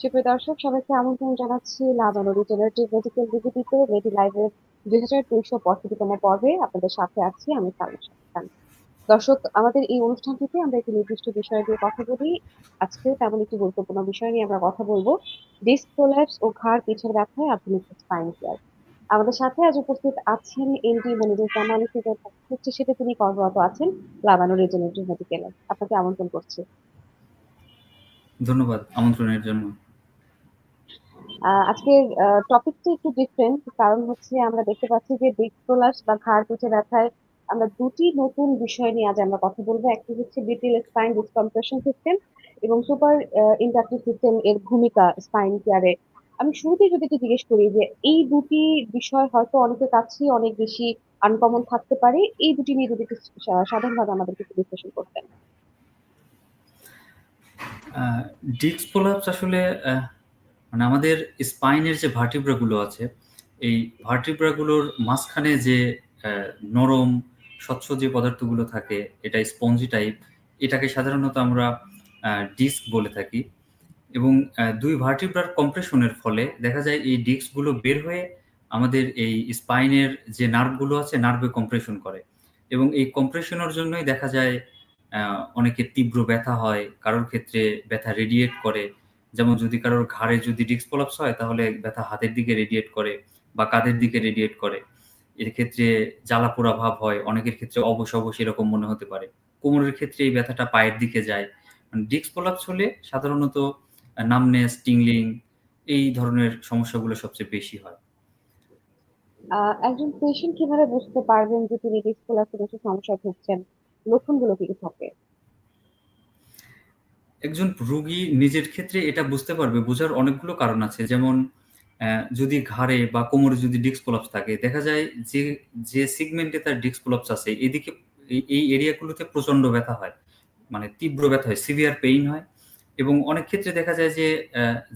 সুপ্রিয় দর্শক, সবাইকে আমন্ত্রণ জানাচ্ছি লাবানো রিজেনারেটিভ মেডিকেল ডিগ্রিতে মেডি লাইভের দুই হাজার দুইশো পঁয়ষট্টিতম পর্বে আপনাদের সাথে আছি আমি খান দর্শক, আমাদের এই অনুষ্ঠানটিতে আমরা একটি নির্দিষ্ট বিষয় নিয়ে কথা বলি। আজকে তেমন একটি গুরুত্বপূর্ণ বিষয় নিয়ে আমরা কথা বলব। ডিস্ক প্রোল্যাপস ও ঘাড় পিছের ব্যথায় আধুনিক স্পাইন কেয়ার আমাদের সাথে আজ উপস্থিত আছেন এমডি মনিরুজ্জামান হচ্ছে সেটা তিনি কর্মরত আছেন লাবানো রিজেনারেটিভ মেডিকেলে আপনাকে আমন্ত্রণ করছি। ধন্যবাদ আমন্ত্রণের জন্য। আজকের টপিকটা একটু ডিফারেন্ট কারণ হচ্ছে আমরা দেখতে পাচ্ছি যে ডিস্ক প্রোলাপস বা ঘাড় পিঠে ব্যথায় আমরা দুটি নতুন বিষয় নিয়ে আজ আমরা কথা বলব। একটি হচ্ছে বিটিএল স্পাইন ডিসকম্প্রেশন সিস্টেম এবং সুপার ইন্ডাক্টিভ সিস্টেম এর ভূমিকা স্পাইন কেয়ারে আমি শুরুতেই যদি একটু জিজ্ঞেস করি যে এই দুটি বিষয় হয়তো অনেকের কাছেই অনেক বেশি আনকমন থাকতে পারে, এই দুটি নিয়ে যদি সাধারণভাবে আমাদেরকে একটু বিশ্লেষণ করতেন। ডিস্ক প্রোলাপস আসলে মানে আমাদের স্পাইনের যে ভার্টিব্রাগুলো আছে, এই ভার্টিব্রাগুলোর মাঝখানে যে নরম, স্বচ্ছ যে পদার্থগুলো থাকে, এটা স্পঞ্জি টাইপ, এটাকে সাধারণত আমরা ডিস্ক বলে থাকি। এবং দুই ভার্টিব্রার কম্প্রেশনের ফলে দেখা যায় এই ডিস্কগুলো বের হয়ে আমাদের এই স্পাইনের যে নার্ভগুলো আছে, নার্ভে কম্প্রেশন করে। এবং এই কম্প্রেশনের জন্যই দেখা যায় অনেকে তীব্র ব্যথা হয়, কারোর ক্ষেত্রে ব্যথা রেডিয়েট করে যেমন যদি কারোর ঘাড়ে যদি ডিস্ক প্রলাপস হয়, তাহলে ব্যথা হাতের দিকে রেডিয়েট করে বা কাঁধের দিকে রেডিয়েট করে। এর ক্ষেত্রে জ্বালা পোড়া ভাব হয়, অনেকের ক্ষেত্রে অবশ অবশ এরকম মনে হতে পারে। কোমরের ক্ষেত্রে এই ব্যথাটা পায়ের দিকে যায়। মানে ডিস্ক প্রলাপস হলে সাধারণত নামনেস টিংলিং এই ধরনের সমস্যাগুলো সবচেয়ে বেশি হয়। একজন পেশেন্ট কীভাবে বুঝতে পারবেন যে তিনি ডিস্ক প্রলাপসের সমস্যা ভুগছেন? লক্ষণগুলো কি থাকে? একজন রুগী নিজের ক্ষেত্রে এটা বুঝতে পারবে, বোঝার অনেকগুলো কারণ আছে। যেমন যদি ঘাড়ে বা কোমরে যদি ডিস্ক প্রলাপস থাকে, দেখা যায় যে যে সিগমেন্টে তার ডিস্ক প্রলাপস আছে, এদিকে এই এরিয়াগুলোতে প্রচণ্ড ব্যথা হয় মানে তীব্র ব্যথা হয় সিভিয়ার পেইন হয়। এবং অনেক ক্ষেত্রে দেখা যায় যে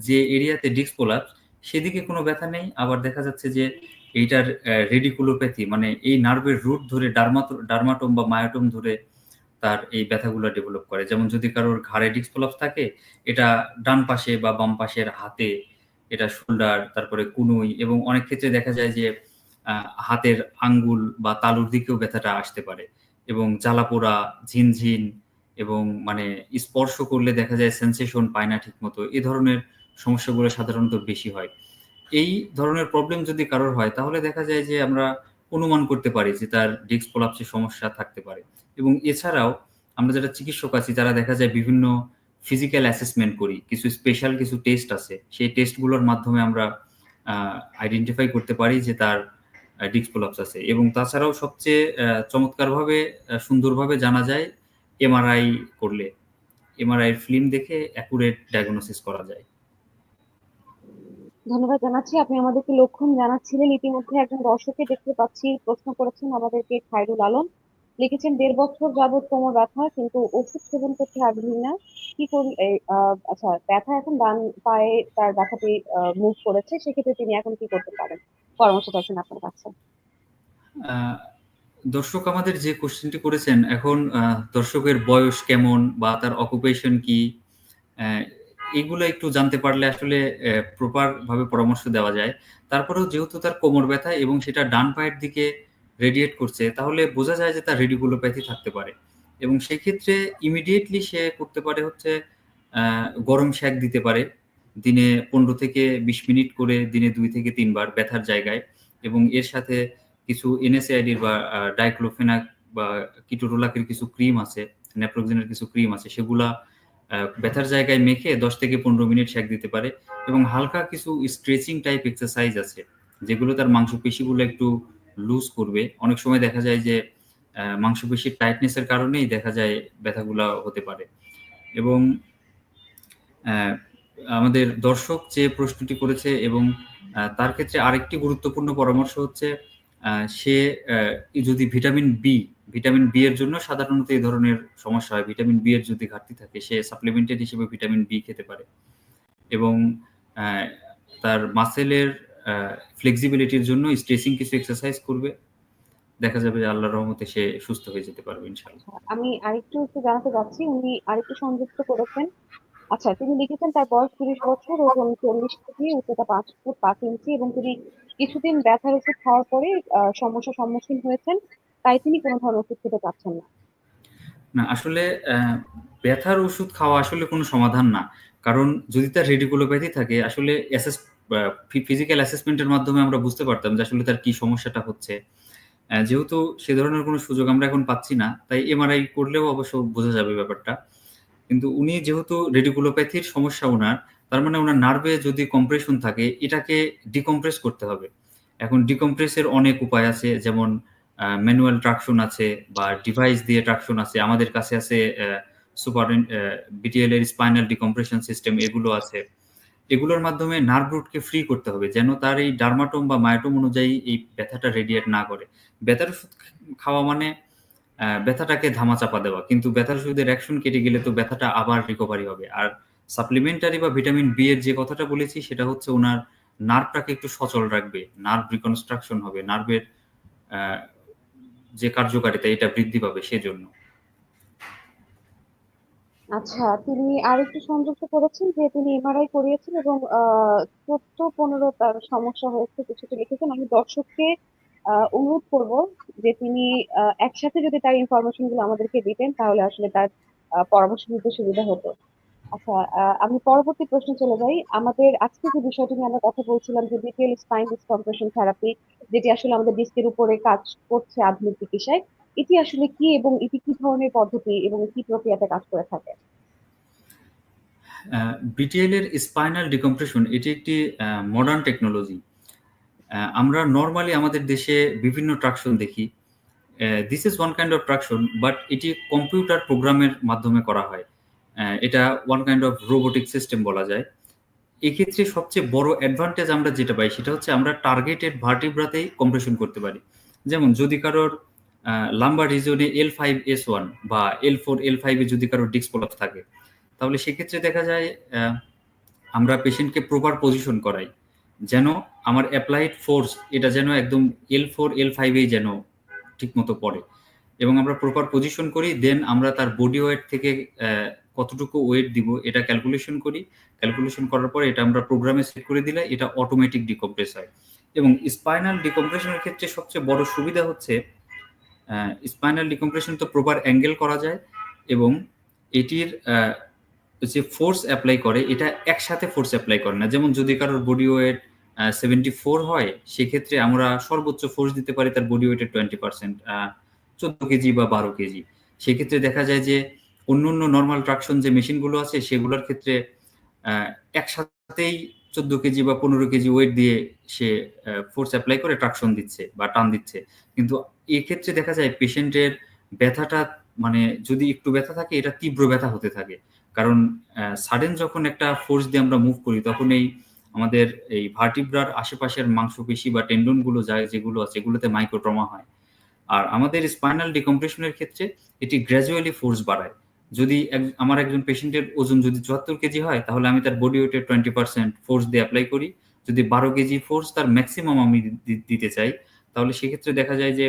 যে এরিয়াতে ডিস্ক প্রলাপস সেদিকে কোনো ব্যথা নেই। আবার দেখা যাচ্ছে যে, এইটার রেডিকুলোপ্যাথি মানে এই নার্ভের রুট ধরে ডার্মাটো ডার্মাটোম বা মায়োটোম ধরে তার এই ব্যথাগুলো ডেভেলপ করে। যেমন যদি কারোর ঘাড়ে ডিস্ক প্রলাপস থাকে, এটা ডান পাশে বা বাম পাশের হাতে, এটা শোল্ডার তারপরে কুনুই এবং অনেক ক্ষেত্রে দেখা যায় যে হাতের আঙ্গুল বা তালুর দিকেও ব্যথাটা আসতে পারে এবং জ্বালাপোড়া, ঝিনঝিন এবং মানে স্পর্শ করলে দেখা যায় সেন্সেশন পায় না ঠিক মতো এ ধরনের সমস্যাগুলো সাধারণত বেশি হয়। এই ধরনের প্রবলেম যদি কারোর হয়, তাহলে দেখা যায় যে আমরা অনুমান করতে পারি যে তার ডিস্ক প্রলাপসের সমস্যা থাকতে পারে। এবং এছাড়াও আমরা যারা চিকিৎসক আছি তারা দেখা যায় বিভিন্ন ফিজিক্যাল অ্যাসেসমেন্ট করি, কিছু স্পেশাল কিছু টেস্ট আছে, সেই টেস্টগুলোর মাধ্যমে আমরা আইডেন্টিফাই করতে পারি যে তার ডিস্ক প্রলাপস আছে এবং তাছাড়াও সবচেয়ে চমৎকারভাবে সুন্দরভাবে জানা যায় এমআরআই করলে। এমআরআই ফিল্ম দেখে অ্যাকুরেট ডায়াগনোসিস করা যায়। ধন্যবাদ জানাচ্ছি। আপনি আমাদেরকে লক্ষণ জানাচ্ছিলেন। ইতিমধ্যে একজন দর্শকে দেখতে পাচ্ছি, প্রশ্ন করেছেন আমাদেরকে খায়রুল আলম। লিখেছেন, দেড় বছর যাবৎ কোমর ব্যথা, কিন্তু ওষুধ সেবন করতে আগ্রহী না। কি করি আচ্ছা ব্যথা এখন ডান পায়ে তার ব্যথাটি মুভ করেছে, সেক্ষেত্রে তিনি এখন কি করতে পারেন? পরামর্শ চাইছেন আপনার কাছে। দর্শক আমাদের যে কোশ্চেনটি করেছেন, এখন দর্শকের বয়স কেমন বা তার অকুপেশন কি? এগুলো একটু জানতে পারলে আসলে প্রপার ভাবে পরামর্শ দেওয়া যায়। তারপরেও যেহেতু তার কোমর ব্যথা এবং সেটা ডান পায়ের দিকে রেডিয়েট করছে, তাহলে বোঝা যায় যে তার রেডিকুলোপ্যাথি থাকতে পারে। এবং সেই ক্ষেত্রে ইমিডিয়েটলি সে করতে পারে হচ্ছে গরম শ্যাক দিতে পারে, দিনে পনেরো থেকে বিশ মিনিট করে দিনে দুই থেকে তিনবার ব্যথার জায়গায়। এবং এর সাথে কিছু এনএসআইডির বা ডাইক্লোফেনাক বা কিটোরোলাকের কিছু ক্রিম আছে নেপ্রোক্সিনের কিছু ক্রিম আছে, সেগুলা ব্যথার জায়গায় মেখে দশ থেকে পনেরো মিনিট শ্যাক দিতে পারে। এবং হালকা কিছু স্ট্রেচিং টাইপ এক্সারসাইজ আছে, যেগুলো তার মাংসপেশিগুলো একটু লুজ করবে। অনেক সময় দেখা যায় যে মাংসপেশির টাইটনেসের কারণেই দেখা যায় ব্যথাগুলা হতে পারে। এবং আমাদের দর্শক যে প্রশ্নটি করেছে এবং তার ক্ষেত্রে আরেকটি গুরুত্বপূর্ণ পরামর্শ হচ্ছে সে যদি ভিটামিন বি ভিটামিন বি এর জন্য সাধারণত এই ধরনের সমস্যা হয়। ভিটামিন বি এর যদি ঘাটতি থাকে, সে সাপ্লিমেন্টেড হিসেবে ভিটামিন বি খেতে পারে। এবং তার মাসেলের ফ্লেক্সিবিলিটির জন্য স্ট্রেসিং কিছু এক্সারসাইজ করবে। দেখা যাবে যে আল্লাহর রহমতে সে সুস্থ হয়ে যেতে পারবে ইনশাআল্লাহ। আমি আরেকটু একটু জানাতে চাচ্ছি উনি আরেকটু সংযুক্ত করেছেন। আচ্ছা তিনি লিখেছেন তার বয়স তিরিশ বছর ওজন চল্লিশ কেজি উচ্চতা পাঁচ ফুট পাঁচ ইঞ্চি এবং তিনি কিছুদিন ব্যথার ওষুধ খাওয়ার পরে সমস্যার সম্মুখীন হয়েছেন। তাই তিনি কোনো ধরনের ওষুধ খেতে চাচ্ছেন না। না আসলে ব্যথার ওষুধ খাওয়া আসলে কোনো সমাধান না। কারণ যদি তার রেডিকুলোপ্যাথি থাকে আসলে অ্যাসেস ফিজিক্যাল অ্যাসেসমেন্টের মাধ্যমে আমরা বুঝতে পারতাম যে আসলে তার কি সমস্যাটা হচ্ছে। যেহেতু সে ধরনের কোনো সুযোগ আমরা এখন পাচ্ছি না, তাই এমআরআই করলেও অবশ্য বোঝা যাবে ব্যাপারটা। কিন্তু উনি যেহেতু রেডিকুলোপ্যাথির সমস্যা ওনার, তার মানে ওনার নার্ভে যদি কম্প্রেশন থাকে, এটাকে ডিকম্প্রেস করতে হবে। এখন ডিকম্প্রেসের অনেক উপায় আছে, যেমন ম্যানুয়াল ট্রাকশন আছে বা ডিভাইস দিয়ে ট্রাকশন আছে। আমাদের কাছে আছে সুপার বিটিএল এর স্পাইনাল ডিকম্প্রেশন সিস্টেম এগুলো আছে। এগুলোর মাধ্যমে নার্ভ রুটকে ফ্রি করতে হবে, যেন তার এই ডার্মাটোম বা মায়োটোম অনুযায়ী এই ব্যথাটা রেডিয়েট না করে। ব্যথার ওষুধ খাওয়া মানে ব্যথাটাকে ধামাচাপা দেওয়া। কিন্তু ব্যথার ওষুধের অ্যাকশন কেটে গেলে তো ব্যথাটা আবার রিকভারি হবে। আর সাপ্লিমেন্টারি বা ভিটামিন বি এর যে কথাটা বলেছি, সেটা হচ্ছে ওনার নার্ভটাকে একটু সচল রাখবে। নার্ভ রিকনস্ট্রাকশন হবে। নার্ভের যে কার্যকারিতা, এটা বৃদ্ধি পাবে সেজন্য। আচ্ছা তিনি আরেকটু সংযুক্ত করেছেন যে তিনি এমআরআই করিয়েছেন এবং চোদ্দ পনেরো তার সমস্যা হয়েছে কিছুটা লিখেছেন আমি দর্শককে অনুরোধ করব যে তিনি একসাথে যদি তার ইনফরমেশনগুলো আমাদেরকে দিতেন তাহলে আসলে তার পরামর্শ নিতে সুবিধা হতো। আচ্ছা আমি পরবর্তী প্রশ্নে চলে যাই। আমাদের আজকে যে বিষয়টি নিয়ে আমরা কথা বলছিলাম যে ডিটেল স্পাইন ডিসকম্প্রেশন থেরাপি যেটি আসলে আমাদের ডিস্কের উপরে কাজ করছে আধুনিক চিকিৎসায় এটি আসলে কি এবং এটি কি ধরনের পদ্ধতি এবং কি প্রক্রিয়াতে কাজ করে থাকে? বিটিএল এর স্পাইনাল ডিকম্প্রেশন এটি একটি মডার্ন টেকনোলজি আমরা নর্মালি আমাদের দেশে বিভিন্ন ট্রাকশন দেখি। This is one kind of traction but এটি কম্পিউটার প্রোগ্রামের মাধ্যমে করা হয়। এটা one kind of robotic system বলা যায়। এক্ষেত্রে সবচেয়ে বড় অ্যাডভান্টেজ আমরা যেটা পাই, সেটা হচ্ছে আমরা টার্গেটেড ভার্টিব্রাতেই কম্প্রেশন করতে পারি। যেমন যদি কারোর লাম্বার রিজনে এল ফাইভ এস ওয়ান বা এল ফোর এল ফাইভে যদি কারোর ডিস্কপলাপ থাকে, তাহলে সেক্ষেত্রে দেখা যায় আমরা পেশেন্টকে প্রপার পজিশন করাই, যেন আমার অ্যাপ্লাইড ফোর্স এটা যেন একদম এল ফোর এল ফাইভেই যেন ঠিকমতো পড়ে। এবং আমরা প্রপার পজিশন করি দেন আমরা তার বডি ওয়েট থেকে কতটুকু ওয়েট দিব, এটা ক্যালকুলেশন করি। ক্যালকুলেশন করার পরে এটা আমরা প্রোগ্রামে সেট করে দিলে এটা অটোমেটিক ডিকম্প্রেস হয়। এবং স্পাইনাল ডিকম্প্রেশনের ক্ষেত্রে সবচেয়ে বড় সুবিধা হচ্ছে স্পাইনাল ডিকম্প্রেশন তো প্রপার অ্যাঙ্গেল করা যায় এবং এটির যে ফোর্স অ্যাপ্লাই করে, এটা একসাথে ফোর্স অ্যাপ্লাই করে না। যেমন যদি কারোর বডি ওয়েট সেভেন্টি ফোর হয়, সেক্ষেত্রে আমরা সর্বোচ্চ ফোর্স দিতে পারি তার বডি ওয়েটের টোয়েন্টি পার্সেন্ট চোদ্দ কেজি বা বারো কেজি। সেক্ষেত্রে দেখা যায় যে অন্য অন্য নর্মাল ট্রাকশন যে মেশিনগুলো আছে, সেগুলোর ক্ষেত্রে একসাথেই চোদ্দ কেজি বা পনেরো কেজি ওয়েট দিয়ে সে ফোর্স অ্যাপ্লাই করে ট্রাকশন দিচ্ছে বা টান দিচ্ছে। কিন্তু এক্ষেত্রে দেখা যায় পেশেন্টের ব্যথাটা মানে যদি একটু ব্যথা থাকে, এটা তীব্র ব্যথা হতে থাকে। কারণ সাডেন যখন একটা ফোর্স দিয়ে আমরা মুভ করি, তখন এই আমাদের এই ভার্টিব্রার আশেপাশের মাংসপেশি বা টেন্ডনগুলো যায় যেগুলো আছে, এগুলোতে মাইক্রোট্রমা হয়। আর আমাদের স্পাইনাল ডিকম্প্রেশনের ক্ষেত্রে এটি গ্র্যাজুয়ালি ফোর্স বাড়ায়। যদি আমার একজন পেশেন্টের ওজন যদি চুয়াত্তর কেজি হয়, তাহলে আমি তার বডি ওয়েটের টোয়েন্টি পার্সেন্ট ফোর্স দিয়ে অ্যাপ্লাই করি। যদি বারো কেজি ফোর্স তার ম্যাক্সিমাম আমি দিতে চাই, তাহলে সেক্ষেত্রে দেখা যায় যে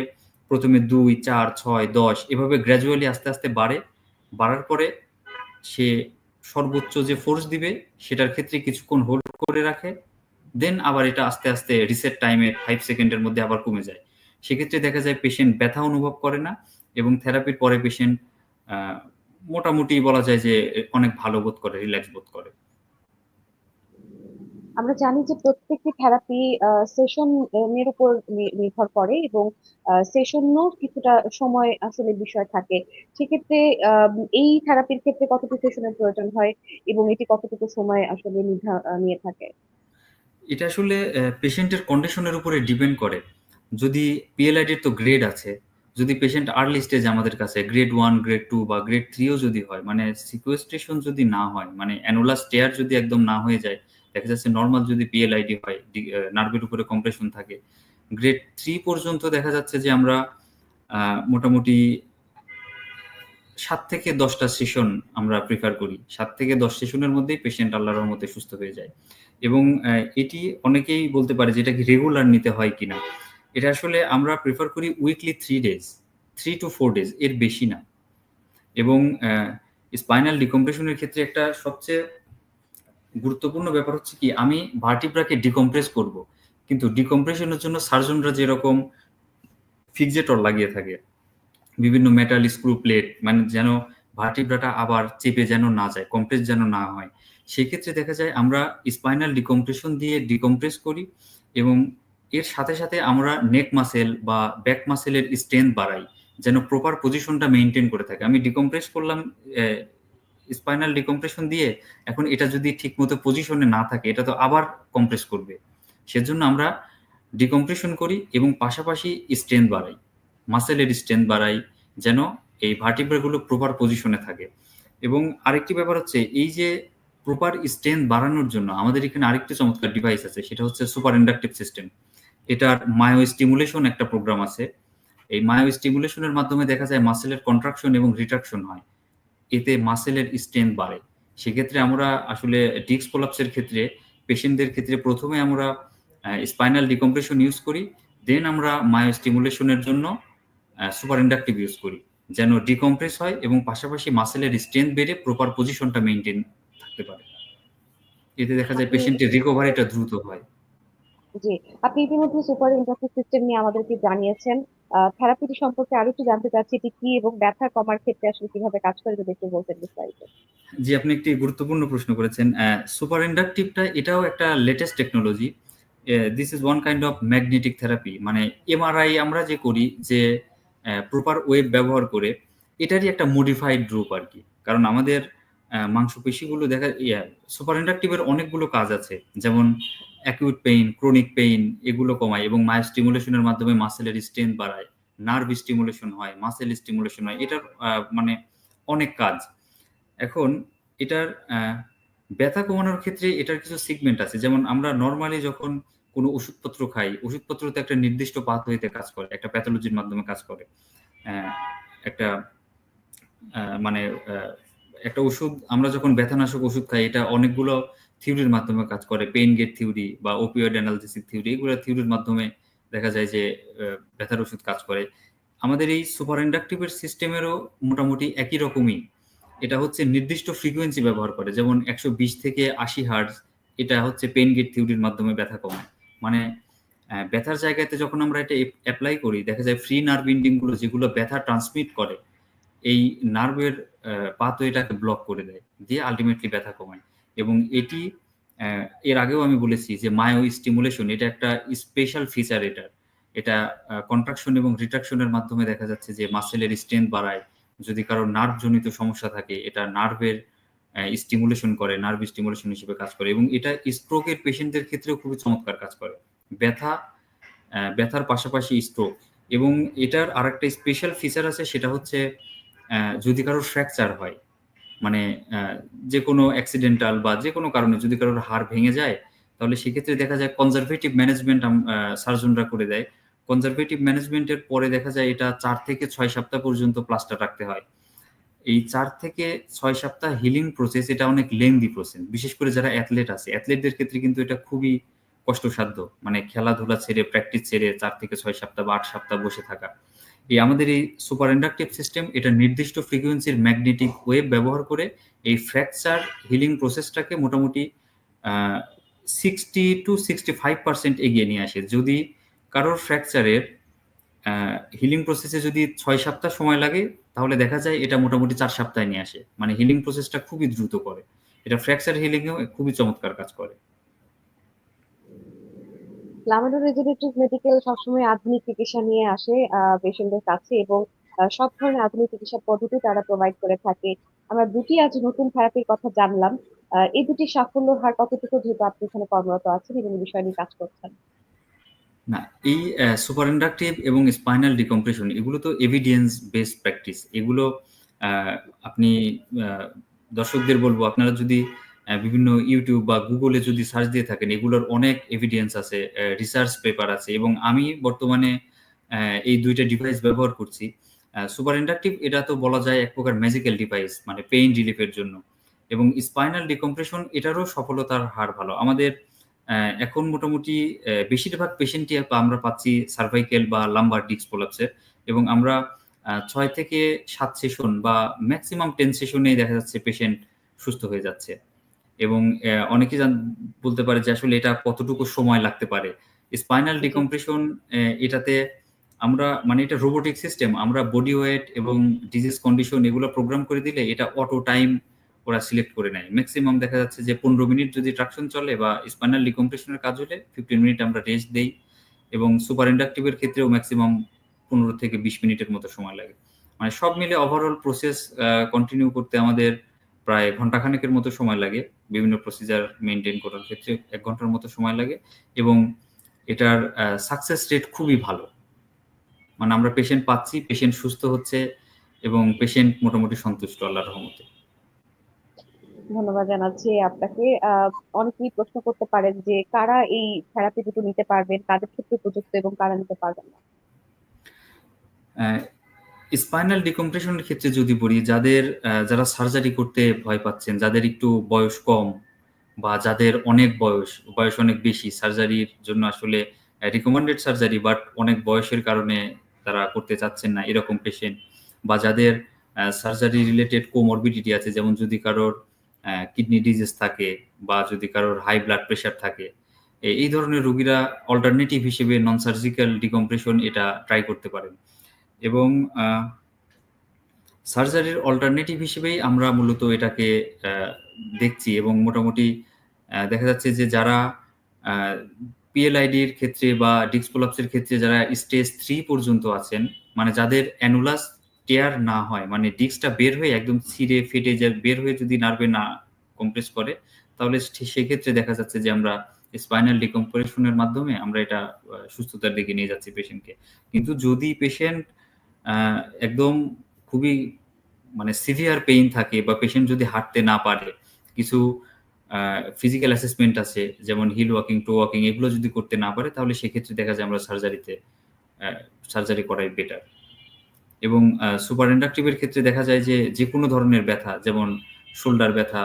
প্রথমে দুই, চার, ছয়, দশ, এভাবে গ্র্যাজুয়ালি আস্তে আস্তে বাড়ে। বাড়ার পরে সে সর্বোচ্চ যে ফোর্স দিবে, সেটার ক্ষেত্রে কিছুক্ষণ হোল্ড করে রাখে। দেন আবার এটা আস্তে আস্তে রিসেট টাইমে ফাইভ সেকেন্ডের মধ্যে আবার কমে যায়। সেক্ষেত্রে দেখা যায় পেশেন্ট ব্যথা অনুভব করে না এবং থেরাপির পরে পেশেন্ট মোটামুটি বলা যায় যে অনেক ভালো বোধ করে রিল্যাক্স বোধ করে। আমরা জানি যে প্রত্যেকটি থেরাপি সেশন এর উপর নির্ভর করে এবং সেশনও কিছুটা সময় আসলে বিষয় থাকে। সেক্ষেত্রে এই থেরাপির ক্ষেত্রে কতটুকু সেশনের প্রয়োজন হয় এবং এটি কতটুকু সময় আসলে নিয়ে থাকে? এটা আসলে পেশেন্টের কন্ডিশনের উপরে ডিপেন্ড করে। যদি পিএলআইডির তো গ্রেড আছে, যদি পেশেন্ট আর্লি স্টেজ আমাদের কাছে গ্রেড ওয়ান গ্রেড টু বা গ্রেড থ্রিও যদি হয় মানে সিকুয়েস্ট্রেশন যদি না হয় মানে অ্যানুলার স্টেয়ার যদি একদম না হয়ে যায় দেখা যাচ্ছে নর্মাল যদি পিএলআইডি হয় নার্ভের উপরে কম্প্রেশন থাকে গ্রেড থ্রি পর্যন্ত দেখা যাচ্ছে যে আমরা মোটামুটি সাত থেকে দশটা সেশন আমরা প্রিফার করি। সাত থেকে দশ সেশনের মধ্যেই পেশেন্ট আল্লাহর মধ্যে সুস্থ হয়ে যায়। এবং এটি অনেকেই বলতে পারে যে এটা কি রেগুলার নিতে হয় কিনা। এটা আসলে আমরা প্রেফার করি weekly three days three two four days এর বেশি না। এবং স্পাইনাল ডিকম্প্রেশনের ক্ষেত্রে একটা সবচেয়ে গুরুত্বপূর্ণ ব্যাপার হচ্ছে কি, আমি ভার্টিব্রাকে ডিকম্প্রেস করব। কিন্তু ডিকম্প্রেশনের জন্য সার্জনরা যেরকম ফিক্সেটর লাগিয়ে থাকে, বিভিন্ন মেটাল স্ক্রু প্লেট মানে যেন ভার্টিব্রাটা আবার চেপে যেন না যায় কম্প্রেস যেন না হয়। সেক্ষেত্রে দেখা যায় আমরা স্পাইনাল ডিকম্প্রেশন দিয়ে ডিকম্প্রেস করি এবং এর সাথে সাথে আমরা নেক মাসেল বা ব্যাক মাসেলের স্ট্রেংথ বাড়াই, যেন প্রপার পজিশনটা মেনটেন করে থাকে। আমি ডিকম্প্রেস করলাম স্পাইনাল ডিকম্প্রেশন দিয়ে এখন এটা যদি ঠিকমতো পজিশনে না থাকে, এটা তো আবার কম্প্রেস করবে। সেজন্য আমরা ডিকম্প্রেশন করি এবং পাশাপাশি স্ট্রেংথ বাড়াই মাসেলের স্ট্রেংথ বাড়াই, যেন এই ভার্টিব্রাগুলো প্রপার পজিশনে থাকে। এবং আরেকটি ব্যাপার হচ্ছে, এই যে প্রপার স্ট্রেংথ বাড়ানোর জন্য আমাদের এখানে আরেকটি চমৎকার ডিভাইস আছে, সেটা হচ্ছে সুপার ইন্ডাকটিভ সিস্টেম এটার মায়ো স্টিমুলেশন একটা প্রোগ্রাম আছে। এই মায়ো স্টিমুলেশনের মাধ্যমে দেখা যায় মাসেলের কন্ট্রাকশন এবং রিট্রাকশন হয়। এতে মাসেলের স্ট্রেংথ বাড়ে। সেক্ষেত্রে আমরা আসলে ডিক্স প্রলাপসের ক্ষেত্রে পেশেন্টদের ক্ষেত্রে প্রথমে আমরা স্পাইনাল ডিকম্প্রেশন ইউজ করি দেন আমরা মায়ো স্টিমুলেশনের জন্য সুপার ইন্ডাকটিভ ইউজ করি যেন ডিকম্প্রেস হয় এবং পাশাপাশি মাসেলের স্ট্রেংথ বেড়ে প্রপার পজিশনটা মেনটেন থাকতে পারে। এতে দেখা যায় পেশেন্টের রিকভারিটা দ্রুত হয়। জি, আপনি ইতিমধ্যে সুপার ইন্টারফেস সিস্টেম নিয়ে আমাদেরকে জানিয়েছেন। থেরাপিটি সম্পর্কে আরও একটু জানতে চাচ্ছি, এটি কি এবং ব্যথা কমার ক্ষেত্রে আসলে কীভাবে কাজ করে, যদি একটু বলতেন বিস্তারিত। জি, আপনি একটি গুরুত্বপূর্ণ প্রশ্ন করেছেন। সুপার ইন্ডাকটিভটা এটাও একটা latest technology. This is one kind of magnetic therapy মানে এমআরআই আমরা যে করি যে প্রপার ওয়েব ব্যবহার করে, এটারই একটা মডিফাইড রূপ আর কি। কারণ আমাদের মাংসপেশিগুলো দেখা সুপার ইন্ডাকটিভের অনেকগুলো কাজ আছে। যেমন অ্যাকিউট পেইন ক্রনিক পেইন এগুলো কমায় এবং মায়ের স্টিমুলেশনের মাধ্যমে মাসেলের স্ট্রেংথ বাড়ায়। নার্ভ স্টিমুলেশন হয় মাসেল স্টিমুলেশন হয়, এটার মানে অনেক কাজ। এখন এটার ব্যথা কমানোর ক্ষেত্রে এটার কিছু সিগমেন্ট আছে। যেমন আমরা নর্মালি যখন কোনো ওষুধপত্র খাই ওষুধপত্রতে একটা নির্দিষ্ট পাথ হইতে কাজ করে, একটা প্যাথোলজির মাধ্যমে কাজ করে। একটা মানে একটা ওষুধ, আমরা যখন ব্যথানাশক ওষুধ খাই, এটা অনেকগুলো থিওরির মাধ্যমে কাজ করে পেইন গেট থিওরি বা ওপিওয়েড অ্যানালজেসিক থিওরি এগুলো থিওরির মাধ্যমে দেখা যায় যে ব্যথার ওষুধ কাজ করে। আমাদের এই সুপার ইন্ডাকটিভের সিস্টেমেরও মোটামুটি একই রকমই। এটা হচ্ছে নির্দিষ্ট ফ্রিকোয়েন্সি ব্যবহার করে, যেমন একশো বিশ থেকে আশি হার্জ এটা হচ্ছে পেন গেট থিওরির মাধ্যমে ব্যথা কমায়। মানে ব্যথার জায়গাতে যখন আমরা এটা অ্যাপ্লাই করি, দেখা যায় ফ্রি নার্ভ ইন্ডিংগুলো যেগুলো ব্যথা ট্রান্সমিট করে, এই নার্ভের পাত এটাকে ব্লক করে দেয়, দিয়ে আলটিমেটলি ব্যথা কমায়। এবং এটি এর আগেও আমি বলেছি যে মায়ো স্টিমুলেশন এটা একটা স্পেশাল ফিচার এটার এটা কন্ট্রাকশন এবং রিট্রাকশনের মাধ্যমে দেখা যাচ্ছে যে মাসেলের স্ট্রেংথ বাড়ায়। যদি কারও নার্ভ জনিত সমস্যা থাকে, এটা নার্ভের স্টিমুলেশন করে নার্ভ স্টিমুলেশন হিসেবে কাজ করে এবং এটা স্ট্রোকের পেশেন্টদের ক্ষেত্রেও খুবই চমৎকার কাজ করে। ব্যথা ব্যথার পাশাপাশি স্ট্রোক এবং এটার আর একটা স্পেশাল ফিচার আছে, সেটা হচ্ছে যদি কারোর ফ্র্যাকচার হয় মানে যে কোনো অ্যাক্সিডেন্টাল বা যে কোনো কারণে যদি কারোর হাড় ভেঙে যায়, তাহলে সেক্ষেত্রে দেখা যায় কনজারভেটিভ ম্যানেজমেন্ট সার্জনরা করে দেয়। কনজারভেটিভ ম্যানেজমেন্টের পরে দেখা যায় এটা চার থেকে ছয় সপ্তাহ পর্যন্ত প্লাস্টার রাখতে হয়। এই চার থেকে ছয় সপ্তাহ হিলিং প্রসেস এটা অনেক লেন্দি প্রসেস বিশেষ করে যারা অ্যাথলেট আছে। অ্যাথলেটদের ক্ষেত্রে কিন্তু এটা খুবই কষ্টসাধ্য। মানে খেলাধুলা ছেড়ে প্র্যাকটিস ছেড়ে চার থেকে ছয় সপ্তাহ বা আট সপ্তাহ বসে থাকা। এই আমাদের এই সুপার ইন্ডাকটিভ সিস্টেম এটা নির্দিষ্ট ফ্রিকোয়েন্সির ম্যাগনেটিক ওয়েভ ব্যবহার করে এই ফ্র্যাকচার হিলিং প্রসেসটাকে মোটামুটি sixty to sixty five percent এগিয়ে নিয়ে আসে। যদি কারোর ফ্র্যাকচারের হিলিং প্রসেসে যদি ছয় সপ্তাহ সময় লাগে, তাহলে দেখা যায় এটা মোটামুটি চার সপ্তাহে নিয়ে আসে। মানে হিলিং প্রসেসটা খুবই দ্রুত করে। এটা ফ্র্যাকচার হিলিংয়েও খুবই চমৎকার কাজ করে। লামাডো রেজুলেটিভ মেডিকেল সবসময় আধুনিক চিকিৎসা নিয়ে আসে পেশেন্টদের কাছে এবং সব ধরনের আধুনিক চিকিৎসা পদ্ধতি তারা প্রোভাইড করে থাকে। আমরা দুটি আজ নতুন থেরাপির কথা জানলাম। এই দুটি সাফল্য হার কতটুকু যেহেতু আপনি এখানে কর্মরত আছেন এবং বিষয় নিয়ে কাজ করছেন? না, এই সুপার ইন্ডাকটিভ এবং স্পাইনাল ডিকম্প্রেশন এগুলো তো এভিডেন্স বেসড প্র্যাকটিস এগুলো আপনি দর্শকদের বলব, আপনারা যদি বিভিন্ন ইউটিউব বা গুগলে যদি সার্চ দিয়ে থাকেন, এগুলোর অনেক এভিডেন্স আছে রিসার্চ পেপার আছে এবং আমি বর্তমানে এই দুইটা ডিভাইস ব্যবহার করছি। সুপার ইন্ডাকটিভ এটা তো বলা যায় এক প্রকার ম্যাজিক্যাল ডিভাইস মানে পেইন রিলিফের জন্য। এবং স্পাইনাল ডিকম্প্রেশন এটারও সফলতার হার ভালো। আমাদের এখন মোটামুটি বেশিরভাগ পেশেন্টই আমরা পাচ্ছি সার্ভাইকেল বা লাম্বার ডিক্স প্রলাপসের এবং আমরা ছয় থেকে সাত সেশন বা ম্যাক্সিমাম টেন সেশনেই দেখা যাচ্ছে পেশেন্ট সুস্থ হয়ে যাচ্ছে। এবং অনেকে জান- বলতে পারে যে আসলে এটা কতটুকু সময় লাগতে পারে। স্পাইনাল ডিকম্প্রেশন এটাতে আমরা মানে এটা রোবোটিক সিস্টেম আমরা বডি ওয়েট এবং ডিজিজ কন্ডিশন এগুলো প্রোগ্রাম করে দিলে এটা অটো টাইম ওরা সিলেক্ট করে নেয়। ম্যাক্সিমাম দেখা যাচ্ছে যে পনেরো মিনিট যদি ট্রাকশন চলে বা স্পাইনাল ডিকম্প্রেশনের কাজ হলে ফিফটিন মিনিট আমরা রেস্ট দেই এবং সুপার ইন্ডাকটিভের ক্ষেত্রেও ম্যাক্সিমাম পনেরো থেকে বিশ মিনিটের মতো সময় লাগে। মানে সব মিলে ওভারঅল প্রসেস কন্টিনিউ করতে আমাদের প্রায় ঘন্টাখানেকের মতো সময় লাগে বিভিন্ন প্রসিজার মেনটেন করার ক্ষেত্রে এক ঘণ্টার মতো সময় লাগে এবং এটার সাকসেস রেট খুবই ভালো। মানে আমরা পেশেন্ট পাচ্ছি পেশেন্ট সুস্থ হচ্ছে এবং পেশেন্ট মোটামুটি সন্তুষ্ট আল্লাহর রহমতে। ধন্যবাদ জানাচ্ছি আপনাকে। অনেকেই প্রশ্ন করতে পারেন যে কারা এই থেরাপি দুটো নিতে পারবেন কাদের ক্ষেত্রে উপযুক্ত এবং কারা নিতে পারবেন না? স্পাইনাল ডিকম্প্রেশনের ক্ষেত্রে যদি বলি, যাদের যারা সার্জারি করতে ভয় পাচ্ছেন, যাদের একটু বয়স কম বা যাদের অনেক বয়স বয়স অনেক বেশি সার্জারির জন্য আসলে রিকমেন্ডেড সার্জারি বাট অনেক বয়সের কারণে তারা করতে চাচ্ছেন না এরকম পেশেন্ট বা যাদের সার্জারি রিলেটেড কোমরবিডিটি আছে, যেমন যদি কারোর কিডনি ডিজিজ থাকে বা যদি কারোর হাই ব্লাড প্রেশার থাকে এই ধরনের রোগীরা অল্টারনেটিভ হিসেবে নন সার্জিক্যাল ডিকম্প্রেশন এটা ট্রাই করতে পারেন। এবং সার্জারির অল্টারনেটিভ হিসেবেই আমরা মূলত এটাকে দেখছি এবং মোটামুটি দেখা যাচ্ছে যে যারা পিএলআইডির ক্ষেত্রে বা ডিক্সপোলাপসের ক্ষেত্রে যারা স্টেজ থ্রি পর্যন্ত আছেন মানে যাদের অ্যানুলাস টেয়ার না হয় মানে ডিস্কটা বের হয়ে একদম ছিঁড়ে ফেটে যা বের হয়ে যদি নার্ভে না কম্প্রেস করে, তাহলে সেক্ষেত্রে দেখা যাচ্ছে যে আমরা স্পাইনাল ডিকম্প্রেশনের মাধ্যমে আমরা এটা সুস্থতার দিকে নিয়ে যাচ্ছি পেশেন্টকে কিন্তু যদি পেশেন্ট একদম খুবই মানে সিভিয়ার পেইন থাকে বা পেশেন্ট যদি হাঁটতে না পারে, কিছু ফিজিক্যাল অ্যাসেসমেন্ট আছে, যেমন হিল ওয়াকিং টো ওয়াকিং এগুলো যদি করতে না পারে, তাহলে সেক্ষেত্রে দেখা যায় আমরা সার্জারিতে সার্জারি করাই বেটার এবং সুপার ইন্ডাকটিভের ক্ষেত্রে দেখা যায় যে যে কোনো ধরনের ব্যথা, যেমন শোল্ডার ব্যথা,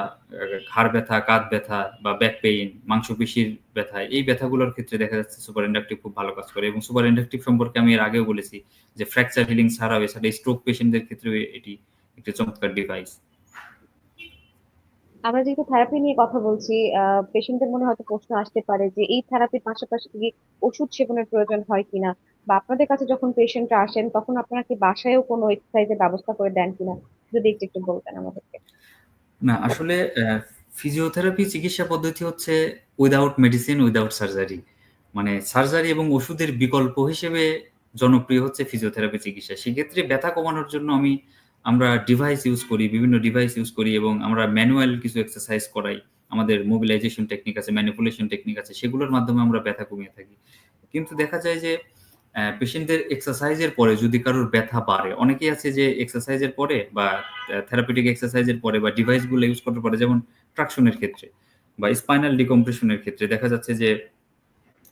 ঘাড় ব্যথা, কাঁধ ব্যথা বা ব্যাক পেইন মাংসপেশির ব্যথা, এই ব্যথাগুলোর ক্ষেত্রে দেখা যাচ্ছে সুপার ইন্ডাকটিভ খুব ভালো কাজ করে। এবং সুপার ইন্ডাকটিভ সম্পর্কে আমি এর আগেও বলেছি যে ফ্র্যাকচার হিলিং ছাড়াও এছাড়া স্ট্রোক পেশেন্টদের ক্ষেত্রে এটি একটি চমৎকার ডিভাইস আমরা যেহেতু থেরাপি নিয়ে কথা বলছি পেশেন্টদের মনে হয়তো প্রশ্ন আসতে পারে যে এই থেরাপির পাশাপাশি কি ওষুধ সেবনের প্রয়োজন হয় কিনা? বা আপনাদের কাছে যখন পেশেন্টরা আসেন, তখন আপনারা কি বাসায়ও কোনো এক্সারসাইজের ব্যবস্থা করে দেন কিনা? যদি একটু বলতেন আমাদেরকে। না, আসলে ফিজিওথেরাপি চিকিৎসা পদ্ধতি হচ্ছে উইদাউট মেডিসিন উইদাউট সার্জারি মানে সার্জারি এবং ওষুধের বিকল্প হিসেবে জনপ্রিয় হচ্ছে ফিজিওথেরাপি চিকিৎসা। সেক্ষেত্রে ব্যথা কমানোর জন্য আমি, আমরা ডিভাইস ইউজ করি, বিভিন্ন ডিভাইস ইউজ করি এবং আমরা ম্যানুয়াল কিছু এক্সারসাইজ করাই। আমাদের মোবিলাইজেশন টেকনিক আছে ম্যানিপুলেশন টেকনিক আছে, সেগুলোর মাধ্যমে আমরা ব্যথা কমিয়ে থাকি। কিন্তু দেখা যায় যে পেশেন্টদের এক্সারসাইজের পরে যদি কারোর ব্যথা বাড়ে, অনেকেই আছে যে এক্সারসাইজের পরে বা থেরাপিটিক এক্সারসাইজের পরে বা ডিভাইসগুলো ইউজ করার পরে, যেমন ট্রাকশনের ক্ষেত্রে বা স্পাইনাল ডিকম্প্রেশনের ক্ষেত্রে দেখা যাচ্ছে যে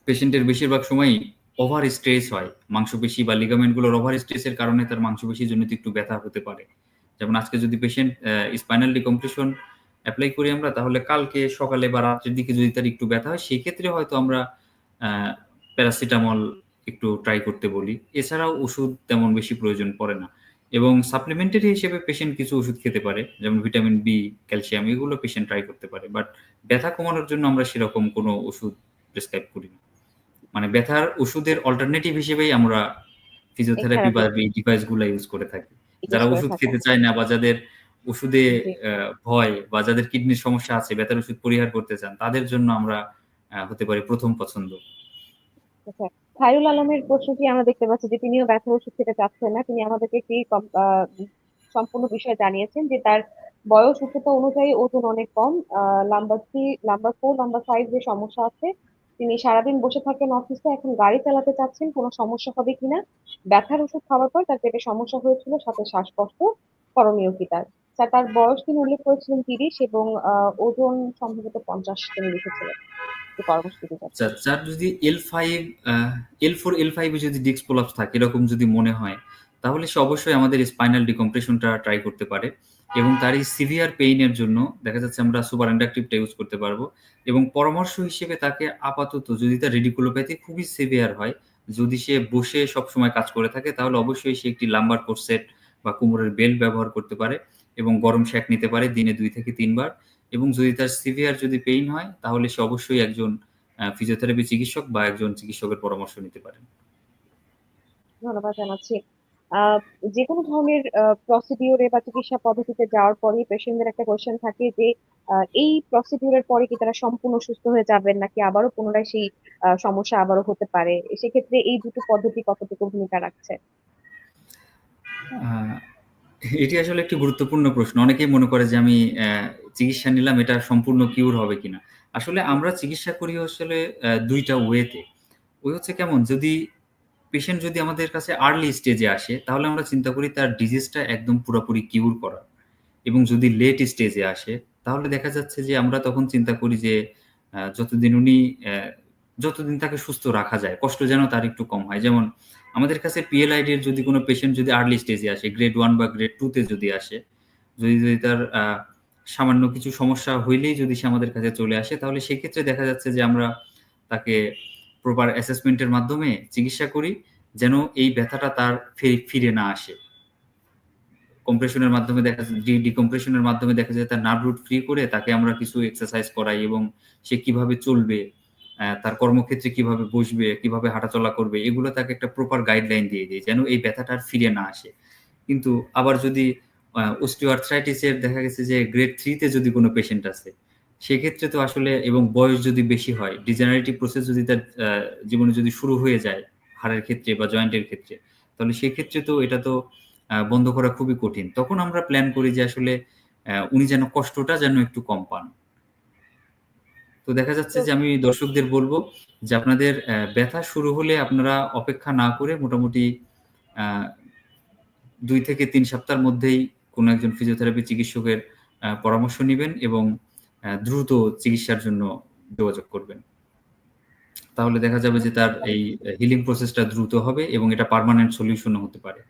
পেশেন্টের বেশিরভাগ সময়ই ওভার স্ট্রেস হয়। মাংসপেশি বা লিগামেন্টগুলোর ওভার স্ট্রেসের কারণে তার মাংসপেশির জন্য একটু ব্যথা হতে পারে। যেমন আজকে যদি পেশেন্ট স্পাইনাল ডিকম্প্রেশন অ্যাপ্লাই করি আমরা, তাহলে কালকে, সকালে বা রাত্রের দিকে যদি তার একটু ব্যথা হয়, সেক্ষেত্রে হয়তো আমরা প্যারাসিটামল একটু ট্রাই করতে বলি। এছাড়াও ওষুধ তেমন বেশি প্রয়োজন পড়ে না। এবং সাপ্লিমেন্টারি হিসেবে পেশেন্ট কিছু ওষুধ খেতে পারে যেমন ভিটামিন বি ক্যালসিয়াম এগুলো পেশেন্ট ট্রাই করতে পারে। বাট ব্যথা কমানোর জন্য আমরা সেরকম কোনো ওষুধ প্রেসক্রাইব করি না। মানে ব্যথার ওষুধের অল্টারনেটিভ হিসেবেই আমরা ফিজিওথেরাপি বা এই ডিভাইসগুলো ইউজ করে থাকি। যারা ওষুধ খেতে চায় না বা যাদের ওষুধে ভয় বা যাদের কিডনির সমস্যা আছে ব্যথার ওষুধ পরিহার করতে চান তাদের জন্য আমরা হতে পারি প্রথম পছন্দ। খায়রুল আলমের প্রশ্নটি আমরা দেখতে পাচ্ছি যে তিনিও ব্যথার ওষুধ খেতে চাচ্ছেন না? তিনি আমাদেরকে একটি সম্পূর্ণ বিষয় জানিয়েছেন যে তার বয়স উচ্চতা অনুযায়ী ওজন অনেক কম। Number three number four number five যে সমস্যা আছে, তিনি সারাদিন বসে থাকেন অফিসে এখন গাড়ি চালাতে চাচ্ছেন, কোনো সমস্যা হবে কিনা ব্যথার ওষুধ খাওয়ার পর তার পেটে সমস্যা হয়েছিল, সাথে শ্বাসকষ্ট, করণীয় কি তার? তার বয়স তিনি উল্লেখ করেছিলেন তিরিশ এবং ওজন সম্ভবত পঞ্চাশ তিনি লিখেছিলেন। আচ্ছা যার যদি L five L four L যদি ডিস্ক প্রলাপস থাকে, এরকম যদি মনে হয়, তাহলে সে অবশ্যই আমাদের স্পাইনাল ডিকম্প্রেশনটা ট্রাই করতে পারে এবং তার এই সিভিয়ার পেইনের জন্য দেখা যাচ্ছে আমরা সুপার ইউজ করতে পারব এবং পরামর্শ হিসেবে তাকে আপাতত যদি তার রেডিকুলোপ্যাথি খুবই সিভিয়ার হয়, যদি সে বসে সবসময় কাজ করে থাকে, তাহলে অবশ্যই সে একটি লাম্বার কোর্সেট বা কোমরের বেল্ট ব্যবহার করতে পারে এবং গরম শ্যাক নিতে পারে দিনে দুই থেকে ৩ বার এবং যদি তার সিভিয়ার যদি পেইন হয় তাহলে সে অবশ্যই একজন ফিজিওথেরাপি চিকিৎসক বা একজন চিকিৎসকের পরামর্শ নিতে পারেন। ধন্যবাদ জানাচ্ছি। আ যেকোনো ধরনের আ প্রসিডিউর বা চিকিৎসা পদ্ধতিতে যাওয়ার পরেই পেশেন্টদের একটা কোয়েশ্চেন থাকে যে এই প্রসিডিউর এর পরে কি তারা সম্পূর্ণ সুস্থ হয়ে যাবেন নাকি আবারও পুনরায় সেই সমস্যা আবারও হতে পারে? সেক্ষেত্রে এই দুটো পদ্ধতি কতটুকু ভূমিকা রাখছে? এটি আসলে একটি গুরুত্বপূর্ণ প্রশ্ন। অনেকেই মনে করে যে আমি চিকিৎসা নিলাম, এটা সম্পূর্ণ কিউর হবে কিনা। আসলে আমরা চিকিৎসা করি আসলে দুইটা ওয়েতে। ওই হচ্ছে কেমন, যদি পেশেন্ট যদি আমাদের কাছে আর্লি স্টেজে আসে, তাহলে আমরা চিন্তা করি তার ডিজিজটা একদম পুরাপুরি কিউর করা। এবং যদি লেট স্টেজে আসে, তাহলে দেখা যাচ্ছে যে আমরা তখন চিন্তা করি যে যতদিন উনি যতদিন তাকে সুস্থ রাখা যায়, কষ্ট যেন তার একটু কম হয়। যেমন আমাদের কাছে এর যদি কোনো পেশেন্ট যদি আর্লি স্টেজে আসে, গ্রেড ওয়ান বা গ্রেড 2 তে যদি আসে, যদি, যদি তার সামান্য কিছু সমস্যা হইলেই যদি সে আমাদের কাছে চলে আসে তাহলে সেক্ষেত্রে দেখা যাচ্ছে যে আমরা তাকে প্রপার অ্যাসেসমেন্টের মাধ্যমে চিকিৎসা করি যেন এই ব্যথাটা তার ফিরে না আসে। কম্প্রেশন এর মাধ্যমে দেখা ডি ডিকম্প্রেশন এর মাধ্যমে দেখা যায় তার নার্ভ রুট ফ্রি করে তাকে আমরা কিছু এক্সারসাইজ করাই এবং সে কীভাবে চলবে, তার কর্মক্ষেত্রে কীভাবে বসবে, কীভাবে হাঁটাচলা করবে এগুলো তাকে একটা প্রপার গাইডলাইন দিয়ে দেই যেন এই ব্যথাটা আর ফিরে না আসে। কিন্তু আবার যদি আ অস্টিওআর্থ্রাইটিস দেখা গেছে যে গ্রেড 3 তে যদি কোনো পেশেন্ট আছে, সেক্ষেত্রে তো আসলে এবং বয়স যদি বেশি হয়, ডিজেনারেটিভ প্রসেস যদি তার জীবনে যদি শুরু হয়ে যায় হাড়ের ক্ষেত্রে বা জয়েন্টের ক্ষেত্রে, তাহলে সেক্ষেত্রে তো এটা তো বন্ধ করা খুবই কঠিন। তখন আমরা প্ল্যান করি যে আসলে উনি যেন কষ্টটা যেন একটু কম পান। তো দেখা যাচ্ছে যে আমি দর্শকদের বলব যে আপনাদের ব্যথা শুরু হলে আপনারা অপেক্ষা না করে মোটামুটি দুই থেকে তিন সপ্তাহের মধ্যেই কোনো একজন ফিজিওথেরাপি চিকিৎসকের পরামর্শ নিবেন এবং দ্রুত চিকিৎসার জন্য যোগাযোগ করবেন। তাহলে দেখা যাবে যে তার এই হিলিং প্রসেসটা দ্রুত হবে এবং এটা পার্মানেন্ট সলিউশন হতে পারে।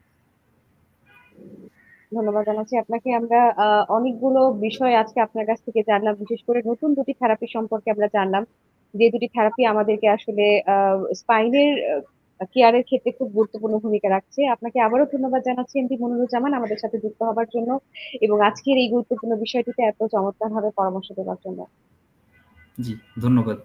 ধন্যবাদ জানাচ্ছি আপনাকে। আমরা অনেকগুলো বিষয় আজকে আপনার কাছ থেকে জানলাম। বিশেষ করে নতুন দুটি থেরাপি সম্পর্কে আমরা জানলাম। যে দুটি থেরাপি আমাদেরকে আসলে স্পাইনের আ কেয়ার ক্ষেত্রে খুব গুরুত্বপূর্ণ ভূমিকা রাখছে। আপনাকে আবারও ধন্যবাদ জানাচ্ছি এমডি মনিরুজ্জামান আমাদের সাথে যুক্ত হবার জন্য এবং আজকের এই গুরুত্বপূর্ণ বিষয়টিতে এত চমৎকারভাবে পরামর্শ দেওয়ার জন্য। জি, ধন্যবাদ।